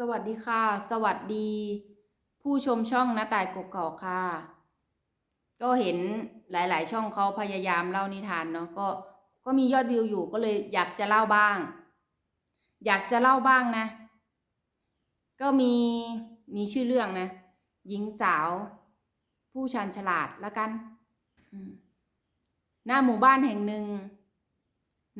สวัสดีค่ะ สวัสดี ผู้ชมช่องน้าต่ายกกอกค่ะ ก็เห็นหลาย ๆ ช่องเขาพยายามเล่านิทานเนาะก็ก็มียอดวิวอยู่ก็เลยอยากจะเล่าบ้าง อยากจะเล่าบ้างนะ ก็มีมีชื่อเรื่องนะ หญิงสาว ผู้ชันฉลาดแล้วกันหน้าหมู่บ้านแห่งหนึ่ง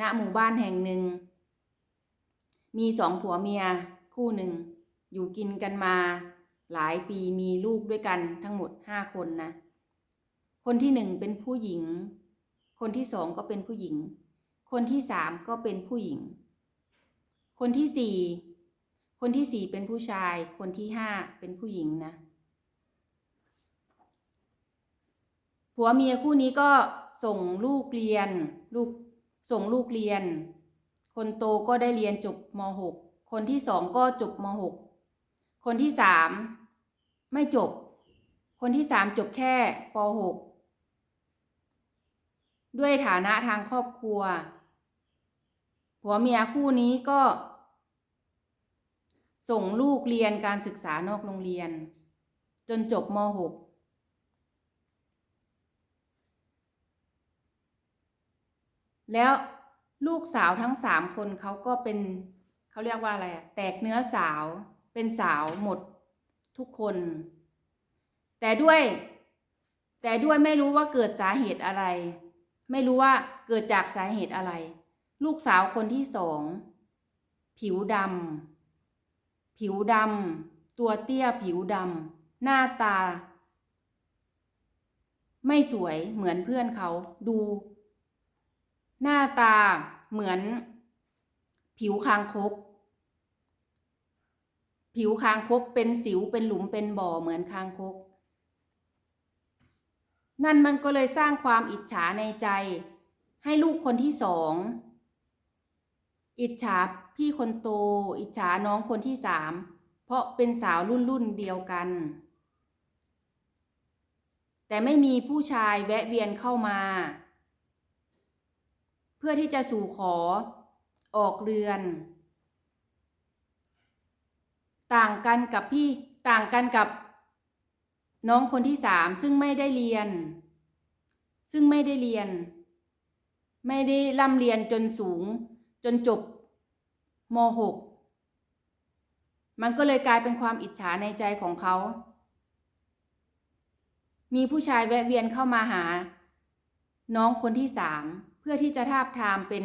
ณหมู่บ้านแห่งหนึ่ง มีสองผัวเมีย คู่หนึ่ง อยู่กินกันมา หลายปีมีลูกด้วยกันทั้งหมดห้าคนนะ คนที่หนึ่งเป็นผู้หญิง คนที่สองก็เป็นผู้หญิง คนที่สามก็เป็นผู้หญิง คนที่สี่คนที่สี่เป็นผู้ชาย คนที่ห้าเป็นผู้หญิงนะผัวเมียคู่นี้ก็ส่งลูกเรียน ลูกส่งลูกเรียน คนโตก็ได้เรียนจบม .6 คนที่สองก็จบม .6 คนที่สามไม่จบ คนที่สามจบแค่ป .6 ด้วยฐานะทางครอบครัว ผัวเมียคู่นี้ก็ ส่งลูกเรียนการศึกษานอกโรงเรียน จนจบม .6 แล้วลูกสาวทั้งสามคนเขาก็เป็น เขาเรียกว่าอะไรอะแตกเนื้อสาวเป็นสาวหมดทุกคน แต่ด้วย แต่ด้วยไม่รู้ว่าเกิดสาเหตุอะไร ไม่รู้ว่าเกิดจากสาเหตุอะไร ลูกสาวคนที่สองผิวดำผิวดำตัวเตี้ยผิวดำหน้าตา ไม่สวยเหมือนเพื่อนเขาดู หน้าตาเหมือน ผิวคางคก ผิวคางคกเป็นสิวเป็นหลุมเป็นบ่อเหมือนคางคก นั่นมันก็เลยสร้างความอิจฉาในใจ ให้ลูกคนที่สอง อิจฉาพี่คนโต อิจฉาน้องคนที่สาม เพราะเป็นสาวรุ่นรุ่นเดียวกัน แต่ไม่มีผู้ชายแวะเวียนเข้ามา เพื่อที่จะสู่ขอออกเรือน ต่างกันกับพี่ต่างกันกับ น้องคนที่สามซึ่งไม่ได้เรียน ซึ่งไม่ได้เรียน ไม่ได้ร่ำเรียนจนสูง จนจบม .6 มันก็เลยกลายเป็นความอิจฉาในใจของเขา มีผู้ชายแวะเวียนเข้ามาหา น้องคนที่สามเพื่อที่จะทาบทามเป็น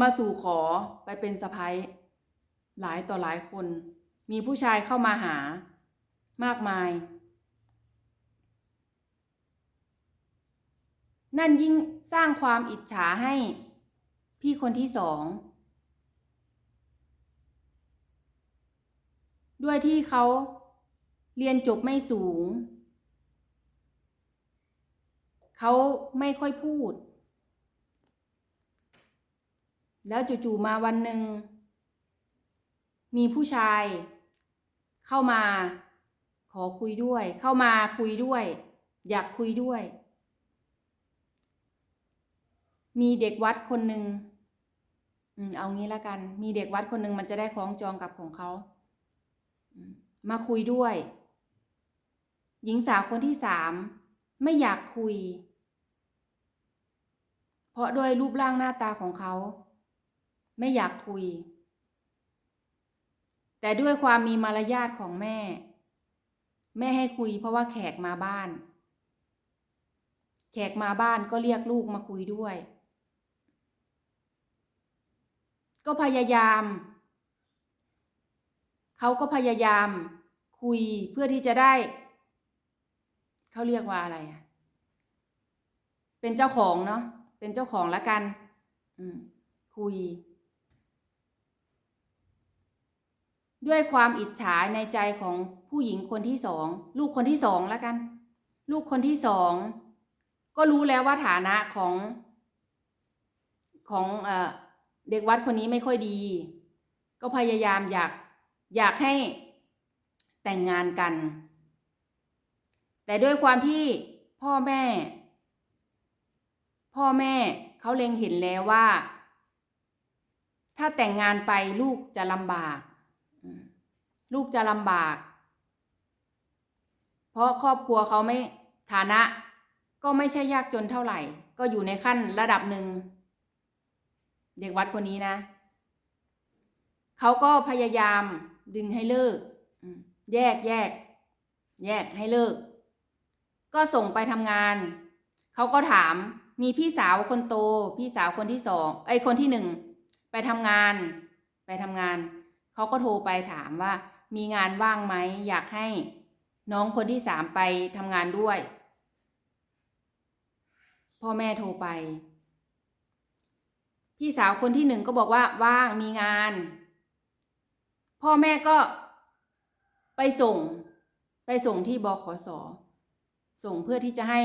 มาสู่ขอไปเป็นสะพ้าย หลายต่อหลายคน มีผู้ชายเข้ามาหา มากมาย นั่นยิ่งสร้างความอิจฉาให้ พี่คนที่สอง ด้วยที่เขาเรียนจบไม่สูง เขาไม่ค่อยพูด แล้วจู่ๆมาวันหนึ่ง มีผู้ชาย เข้ามา ขอคุยด้วย เข้ามาคุยด้วย อยากคุยด้วย มีเด็กวัดคนหนึ่งอืมเอางี้แล้วกัน มีเด็กวัดคนหนึ่งมันจะได้คล้องจองกับของเขามมาคุยด้วย หญิงสาวคนที่สามไม่อยากคุย เพราะด้วยรูปร่างหน้าตาของเขา ไม่อยากคุย แต่ด้วยความมีมารยาทของแม่ แม่ให้คุยเพราะว่าแขกมาบ้าน แขกมาบ้านก็เรียกลูกมาคุยด้วย ก็พยายาม เขาก็พยายามคุยเพื่อที่จะได้ เขาเรียกว่าอะไรอะเป็นเจ้าของเนาะเป็นเจ้าของละกัน อืมคุย ด้วยความอิจฉาในใจของผู้หญิงคนที่สองลูกคนที่สองแล้วกัน ลูกคนที่สองก็รู้แล้วว่าฐานะของ ของเอเด็กวัดคนนี้ไม่ค่อยดี ก็พยายามอยากอยากให้แต่งงานกัน แต่ด้วยความที่พ่อแม่ พ่อแม่เขาเล็งเห็นแล้วว่า ถ้าแต่งงานไปลูกจะลำบาก ลูกจะลำบาก เพราะครอบครัวเขาไม่ฐานะ ก็ไม่ใช่ยากจนเท่าไหร่ ก็อยู่ในขั้นระดับหนึ่ง เด็กวัดคนนี้นะ เขาก็พยายามดึงให้เลิก แยกแยก แยกให้เลิก ก็ส่งไปทำงาน เขาก็ถามมีพี่สาวคนโต พี่สาวคนที่สองไอ้คนที่หนึ่งไปทำงาน ไปทำงาน เขาก็โทรไปถามว่า มีงานว่างไหม อยากให้น้องคนที่สามไปทำงานด้วย พ่อแม่โทรไป พี่สาวคนที่หนึ่งก็บอกว่าว่างมีงาน พ่อแม่ก็ไปส่ง ไปส่งที่บขสส่งเพื่อที่จะให้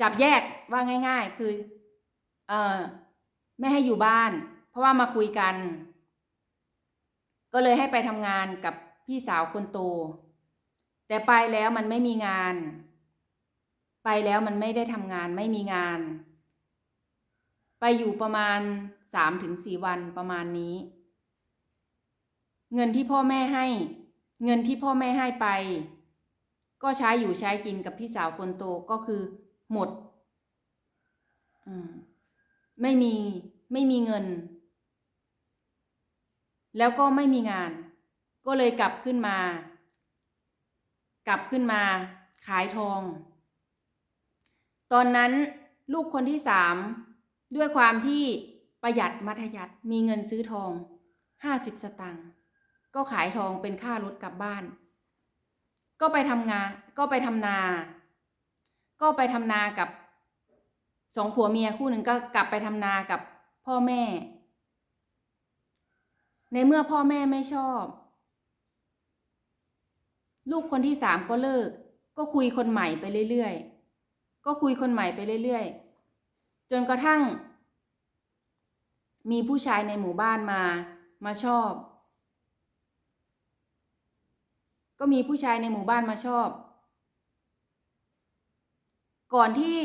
จับแยกว่าง่าย ๆ คือ เออไม่ให้อยู่บ้าน เพราะว่ามาคุยกัน ก็เลยให้ไปทำงานกับพี่สาวคนโต แต่ไปแล้วมันไม่มีงาน ไปแล้วมันไม่ได้ทำงานไม่มีงาน ไปอยู่ประมาณสามถึงสี่วันประมาณนี้ เงินที่พ่อแม่ให้ เงินที่พ่อแม่ให้ไป ก็ใช้อยู่ใช้กินกับพี่สาวคนโตก็คือหมด อืมไม่มีไม่มีเงิน แล้วก็ไม่มีงาน ก็เลยกลับขึ้นมา กลับขึ้นมาขายทอง ตอนนั้นลูกคนที่สามด้วยความที่ประหยัดมัธยัติมีเงินซื้อทองห้าสิบสตังค์ก็ขายทองเป็นค่ารถกลับบ้าน ก็ไปทำงานก็ไปทำนา ก็ไปทำนากับสองผัวเมียคู่หนึ่งก็กลับไปทำนากับพ่อแม่ ในเมื่อพ่อแม่ไม่ชอบ ลูกคนที่สามก็เลิก ก็คุยคนใหม่ไปเรื่อยๆ ก็คุยคนใหม่ไปเรื่อยๆ จนกระทั่ง มีผู้ชายในหมู่บ้านมา มาชอบ ก็มีผู้ชายในหมู่บ้านมาชอบ ก่อนที่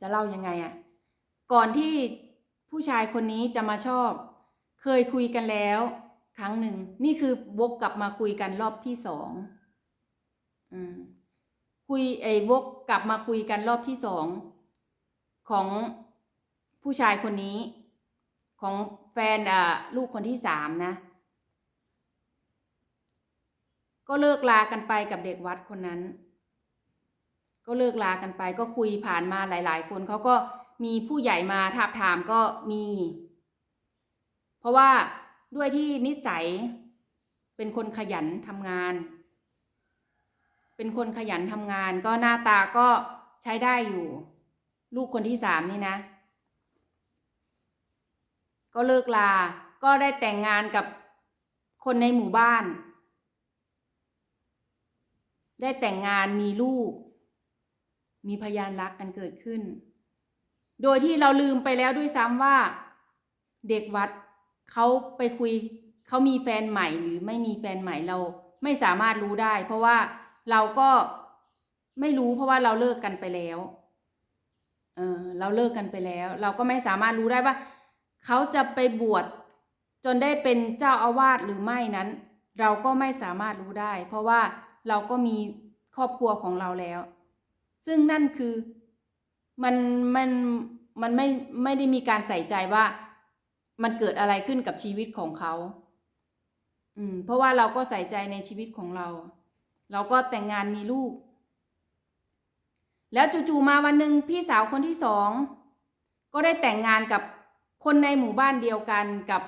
จะเล่ายังไงอะก่อนที่ผู้ชายคนนี้จะมาชอบ เคยคุยกันแล้ว ครั้งหนึ่ง นี่คือวกกลับมาคุยกันรอบที่สองอืมคุยไอ้วกกลับมาคุยกันรอบที่สองของผู้ชายคนนี้ ของแฟนอ่าลูกคนที่สามนะ ก็เลิกลากันไปกับเด็กวัดคนนั้น ก็เลิกลากันไป ก็คุยผ่านมาหลาย ๆ คนเขาก็มีผู้ใหญ่มาทาบถามก็มี เพราะว่าด้วยที่นิสัยเป็นคนขยันทำงาน เป็นคนขยันทำงาน ก็หน้าตาก็ใช้ได้อยู่ ลูกคนที่สามนี่นะ ก็เลิกลา ก็ได้แต่งงานกับคนในหมู่บ้าน ได้แต่งงานมีลูก มีพยานรักกันเกิดขึ้น โดยที่เราลืมไปแล้วด้วยซ้ำว่า เด็กวัด เขาไปคุยเขามีแฟนใหม่หรือไม่มีแฟนใหม่เราไม่สามารถรู้ได้ เพราะว่าเราก็ไม่รู้เพราะว่าเราเลิกกันไปแล้ว เออเราเลิกกันไปแล้ว เราก็ไม่สามารถรู้ได้ว่าเขาจะไปบวชจนได้เป็นเจ้าอาวาสหรือไม่นั้น เราก็ไม่สามารถรู้ได้ เพราะว่าเราก็มีครอบครัวของเราแล้ว ซึ่งนั่นคือมันมันมันไม่ไม่ได้มีการใส่ใจว่า มันเกิดอะไรขึ้นกับชีวิตของเขา อืม เพราะว่าเราก็ใส่ใจในชีวิตของเรา เราก็แต่งงานมีลูก แล้วจู่ๆมาวันหนึ่งพี่สาวคนที่สอง ก็ได้แต่งงานกับคนในหมู่บ้านเดียวกันกับ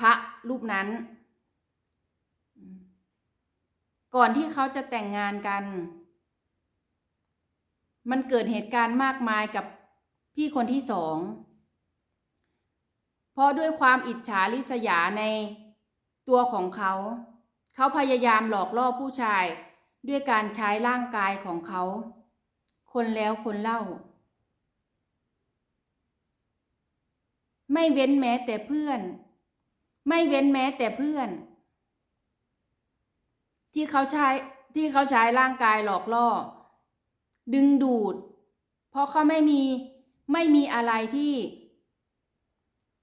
พระรูปนั้น ก่อนที่เขาจะแต่งงานกัน มันเกิดเหตุการณ์มากมายกับ พี่คนที่สองเพราะด้วยความอิจฉาริษยาในตัวของเขา เขาพยายามหลอกล่อผู้ชายด้วยการใช้ร่างกายของเขา คนแล้วคนเล่า ไม่เว้นแม้แต่เพื่อน ไม่เว้นแม้แต่เพื่อน ที่เขาใช้ที่เขาใช้ร่างกายหลอกล่อ ดึงดูด เพราะเขาไม่มี ไม่มีอะไรที่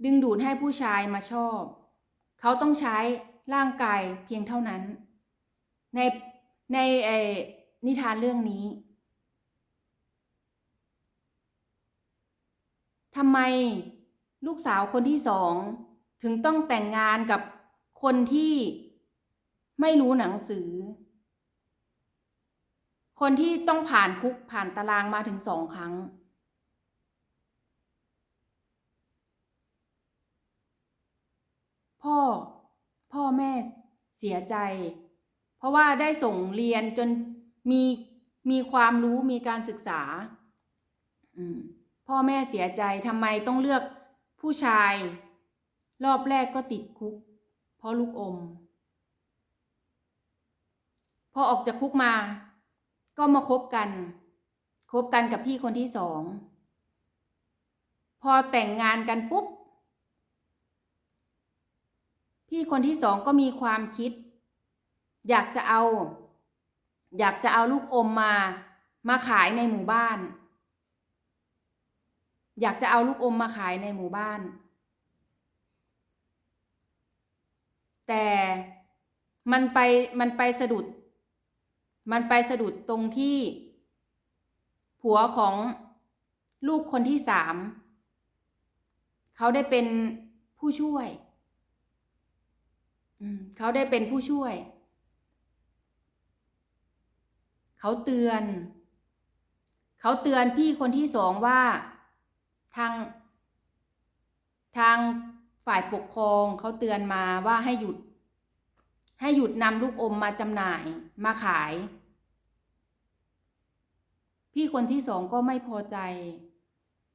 ดึงดูดให้ผู้ชายมาชอบ เขาต้องใช้ร่างกายเพียงเท่านั้น ในในนิทานเรื่องนี้ทำไมลูกสาวคนที่สองถึงต้องแต่งงานกับคนที่ไม่รู้หนังสือ คนที่ต้องผ่านคุกผ่านตารางมาถึงสองครั้ง พ่อ พ่อแม่เสียใจ เพราะว่าได้ส่งเรียนจนมีมีความรู้มีการศึกษาพ่อแม่เสียใจทำไมต้องเลือกผู้ชาย รอบแรกก็ติดคุก เพราะลูกอม พอออกจากคุกมา ก็มาคบกัน คบกันกับพี่คนที่สอง พอแต่งงานกันปุ๊บ พี่คนที่สองก็มีความคิด อยากจะเอา อยากจะเอาลูกอมมา มาขายในหมู่บ้าน อยากจะเอาลูกอมมาขายในหมู่บ้าน แต่มันไปมันไปสะดุด มันไปสะดุดตรงที่ ผัวของลูกคนที่สามเขาได้เป็นผู้ช่วย เขาได้เป็นผู้ช่วย เขาเตือน เขาเตือนพี่คนที่สองว่า ทาง ทางฝ่ายปกครองเขาเตือนมาว่าให้หยุด ให้หยุดนำลูกอมมาจำหน่ายมาขาย พี่คนที่สองก็ไม่พอใจ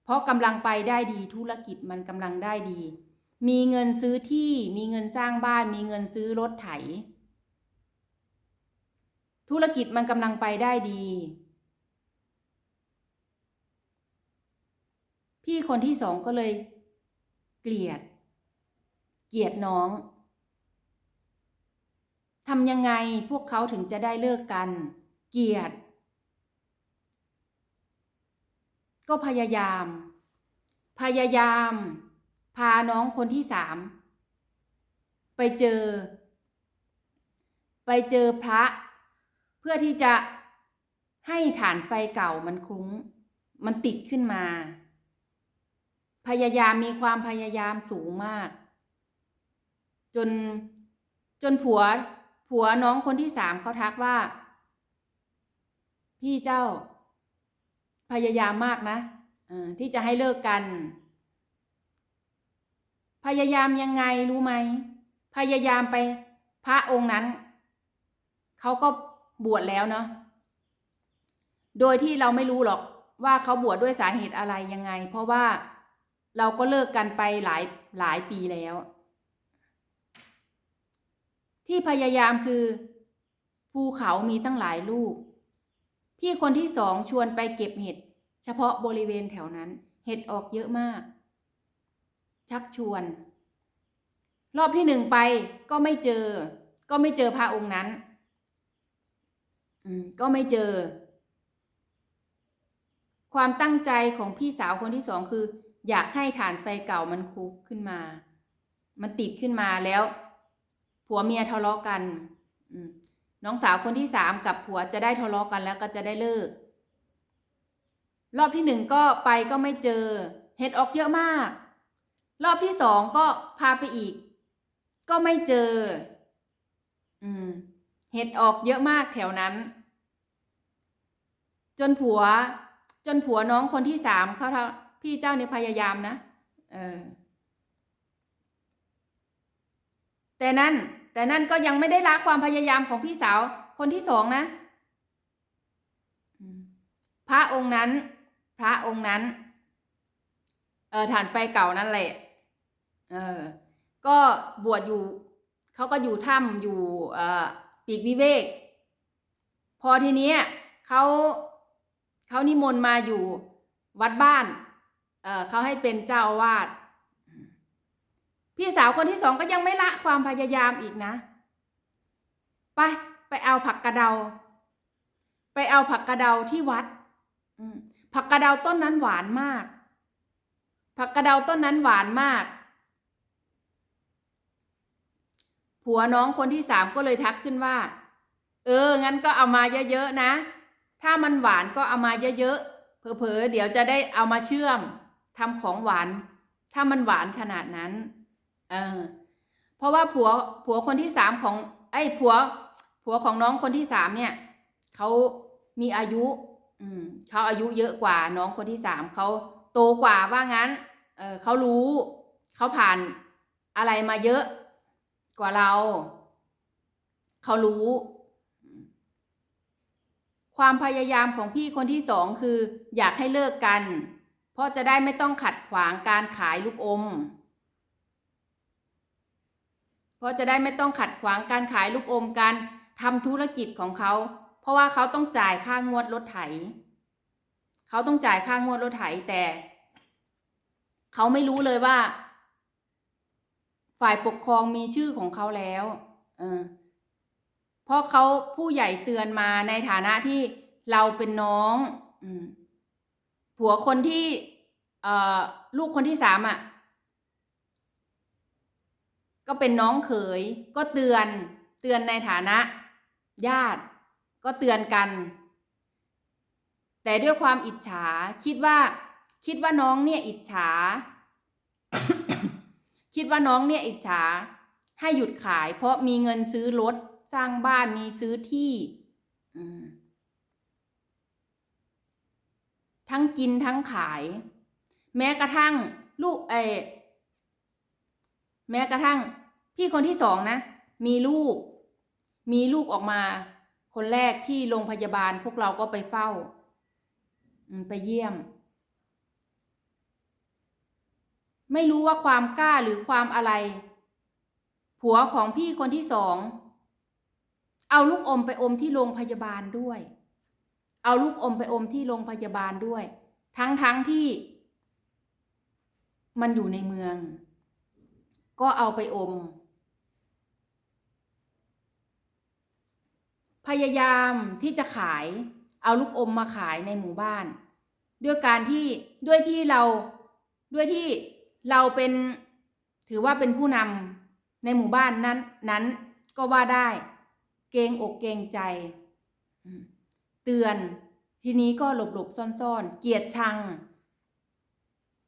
เพราะกำลังไปได้ดีธุรกิจมันกำลังได้ดี มีเงินซื้อที่มีเงินสร้างบ้าน มีเงินซื้อรถไถ ธุรกิจมันกำลังไปได้ดี พี่คนที่สองก็เลย เกลียด เกลียดน้องทำยังไงพวกเขาถึงจะได้เลิกกัน เกลียด ก็พยายาม พยายาม พาน้องคนที่สามไปเจอ ไปเจอพระ เพื่อที่จะให้ฐานไฟเก่ามันคลุ้ง มันติดขึ้นมา พยายามมีความพยายามสูงมาก จนจนผัว ผัวน้องคนที่สามเขาทักว่า พี่เจ้า พยายามมากนะที่จะให้เลิกกัน พยายามยังไงรู้ไหม พยายามไปพระองค์นั้น เขาก็บวชแล้วเนาะโดยที่เราไม่รู้หรอกว่าเขาบวชดด้วยสาเหตุอะไรยังไง เพราะว่าเราก็เลิกกันไปหลายหลายปีแล้ว ที่พยายามคือภูเขามีตั้งหลายลูก พี่คนที่สองชวนไปเก็บเห็ด เฉพาะบริเวณแถวนั้น เห็ดออกเยอะมาก ชักชวน รอบที่หนึ่งไปก็ไม่เจอ ก็ไม่เจอพระองค์นั้น อืมก็ไม่เจอ ความตั้งใจของพี่สาวคนที่สองคือ อยากให้ฐานไฟเก่ามันคุกขึ้นมา มันติดขึ้นมาแล้ว ผัวเมียทะเลาะกัน อืมน้องสาวคนที่สามกับผัวจะได้ทะเลาะกันแล้วก็จะได้เลิก รอบที่หนึ่งก็ไปก็ไม่เจอ เห็ดออกเยอะมาก รอบที่สองก็พาไปอีก ก็ไม่เจอ อืม เห็ดออกเยอะมากแถวนั้น จนผัว จนผัวน้องคนที่สามเขาทพี่เจ้าเนี่ยพยายามนะเออ แต่นั่น แต่นั่นก็ยังไม่ได้ละความพยายามของพี่สาวคนที่สองนะพระองค์นั้น พระองค์นั้น เออฐานไฟเก่านั่นแหละ เออ ก็บวชอยู่ เขาก็อยู่ถ้ำอยู่เอ่อปีกวิเวก พอทีนี้เขาเขานิมนต์มาอยู่วัดบ้าน เออเขาให้เป็นเจ้าอาวาส พี่สาวคนที่สองก็ยังไม่ละความพยายามอีกนะ ไป ไปเอาผักกระเดา ไปเอาผักกระเดาที่วัด ผักกระเดาต้นนั้นหวานมาก ผักกระเดาต้นนั้นหวานมาก ผัวน้องคนที่สามก็เลยทักขึ้นว่า เออ งั้นก็เอามาเยอะๆนะ ถ้ามันหวานก็เอามาเยอะๆ เผลอๆ เดี๋ยวจะได้เอามาเชื่อมทำของหวาน ถ้ามันหวานขนาดนั้น เออ เพราะว่าผัวผัวคนที่สามของ ไอ้ผัว ผัวของน้องคนที่สามเนี่ย เขามีอายุ อืมเขาอายุเยอะกว่าน้องคนที่สามเขาโตกว่าว่างั้น เออเขารู้ เขาผ่านอะไรมาเยอะ กว่าเรา เขารู้ ความพยายามของพี่คนที่สองคือ อยากให้เลิกกัน เพราะจะได้ไม่ต้องขัดขวางการขายลูกอม เพราะจะได้ไม่ต้องขัดขวางการขายลูกอมการทำธุรกิจของเขา เพราะว่าเขาต้องจ่ายค่างวดรถไถ เขาต้องจ่ายค่างวดรถไถแต่ เขาไม่รู้เลยว่า ฝ่ายปกครองมีชื่อของเขาแล้วเออเพราะเขาผู้ใหญ่เตือนมาในฐานะที่เราเป็นน้องอผัวคนที่เอ่อลูกคนที่สามอะ ก็เป็นน้องเขย ก็เตือนเตือนในฐานะ ญาติ ก็เตือนกัน แต่ด้วยความอิจฉาคิดว่า คิดว่าน้องเนี่ย อิจฉา คิดว่าน้องเนี่ยอิจฉาให้หยุดขาย เพราะมีเงินซื้อรถสร้างบ้านมีซื้อที่ทั้งกินทั้งขาย แม้กระทั่งลูกเอแม้กระทั่ง พี่คนที่สองนะ มีลูก มีลูกออกมา คนแรกที่โรงพยาบาลพวกเราก็ไปเฝ้า ไปเยี่ยม ไม่รู้ว่าความกล้าหรือความอะไร ผัวของพี่คนที่สอง เอาลูกอมไปอมที่โรงพยาบาลด้วย เอาลูกอมไปอมที่โรงพยาบาลด้วย ทั้งทั้งที่ มันอยู่ในเมือง ก็เอาไปอม พยายามที่จะขาย เอาลูกอมมาขายในหมู่บ้าน ด้วยการที่ด้วยที่เราด้วยที่ เราเป็นถือว่าเป็นผู้นำในหมู่บ้านนั้นนั้นก็ว่าได้ เกรงอกเกรงใจ เตือนทีนี้ก็หลบหลบซ่อนซ่อนๆ เกียดชัง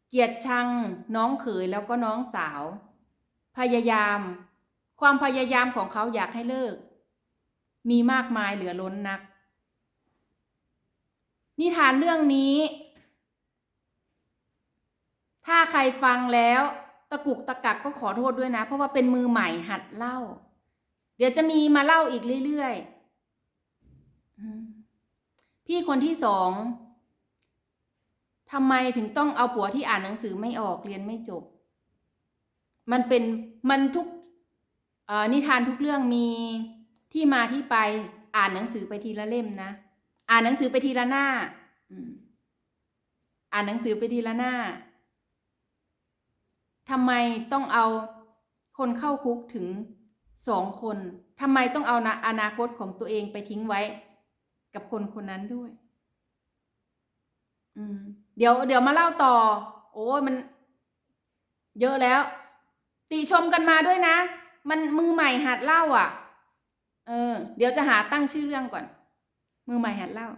เกียดชังน้องเขยแล้วก็น้องสาว พยายาม ความพยายามของเขาอยากให้เลิก มีมากมายเหลือล้นนัก นิทานเรื่องนี้ ถ้าใครฟังแล้วตะกุกตะกักก็ขอโทษด้วยนะ เพราะว่าเป็นมือใหม่หัดเล่า เดี๋ยวจะมีมาเล่าอีกเรื่อยๆพี่คนที่สองทำไมถึงต้องเอาผัวที่อ่านหนังสือไม่ออกเรียนไม่จบ มันเป็นมันทุกนิทานทุกเรื่องมีที่มาที่ไปอ่านหนังสือไปทีละเล่มนะอ่านหนังสือไปทีละหน้าอ่านหนังสือไปทีละหน้า ทำไมต้องเอาคนเข้าคุกถึงสองคน ทำไมต้องเอานะอนาคตของตัวเองไปทิ้งไว้ กับคนคนนั้นด้วย อืม เดี๋ยว เดี๋ยวมาเล่าต่อ โอ้มัน เยอะแล้ว ติชมกันมาด้วยนะ มันมือใหม่หัดเล่า อะ เออ เดี๋ยวจะหาตั้งชื่อเรื่องก่อน มือใหม่หัดเล่า